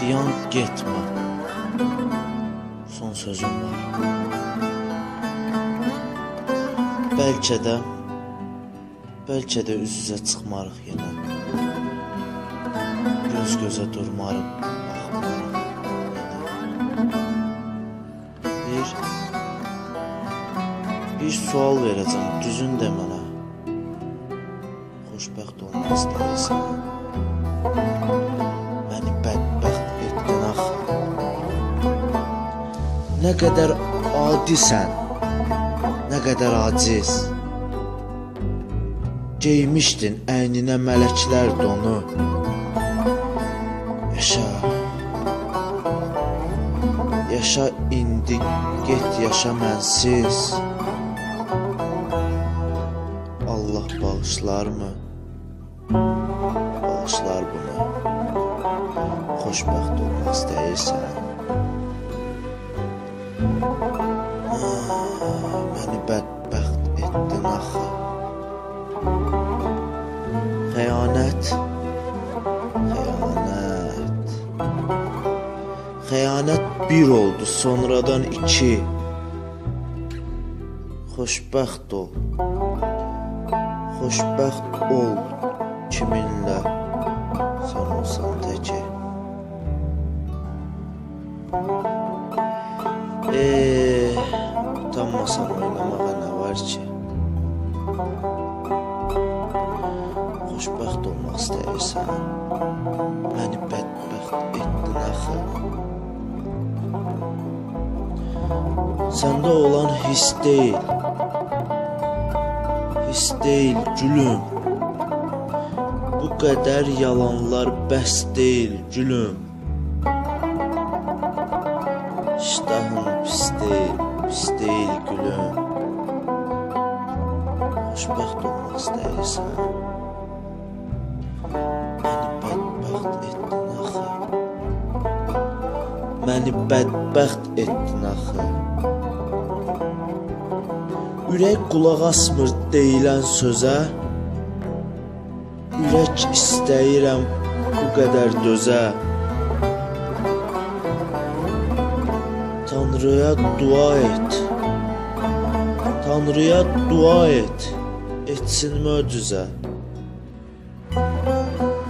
dayan getmə. Son sözüm var. Bəlkə də bəlkə də üz-üzə çıxmarıq yenə. Göz gözə durmarıq, baxmarıq. Bir bir sual verəcəm, düzün de mənə. Xoşbəxt olmaq istəyirsən. Nə qədər adisən, nə qədər aciz. Geymişdin əyninə mələklər donu. Yaşa. Yaşa indi, get yaşa mənsiz. Allah bağışlar mı? Bağışlar bunu. Xoşbəxt olmaq istəyirsən. Bədbəxt etdin axı. Xəyanət. Xəyanət. Xəyanət bir oldu, sonradan iki. Xoşbəxt ol. Xoşbəxt ol kiminlə sən olsan təkə. Eee, utanmasan oynamağa nə var ki? Xoşbəxt olmaq istəyirsən, məni bədbəxt etdin axı. Səndə olan his deyil, his deyil gülüm. Bu qədər yalanlar bəs deyil gülüm. İştahın pis deyil, pis deyil gülüm. Xoşbəxt olmaq istəyirsən. Məni bədbəxt etdin axı. Məni bədbəxt etdin axı. Ürək qulaq asmır deyilən sözə. Ürək istəyirəm bu qədər dözə. Tanrıya dua et. Tanrıya dua et. Etsin möcüzə.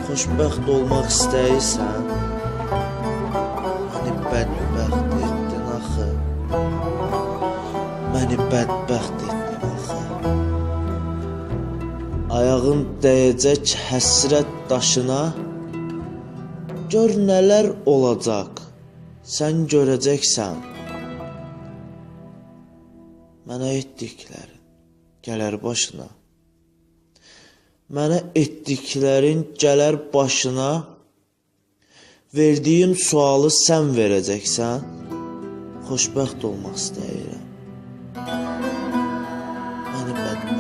Xoşbəxt olmaq istəyirsən? Məni bədbəxt etdin axı. Məni bədbəxt etdin axı. Ayağın dəyəcək həsrət daşına. Gör nələr olacaq. Sən görəcəksən. Mənə etdiklərin gələr başına. Mənə etdiklərin gələr başına. Verdiyim sualı sən verəcəksən. Xoşbəxt olmaq istəyirəm. Məni bədbəxt.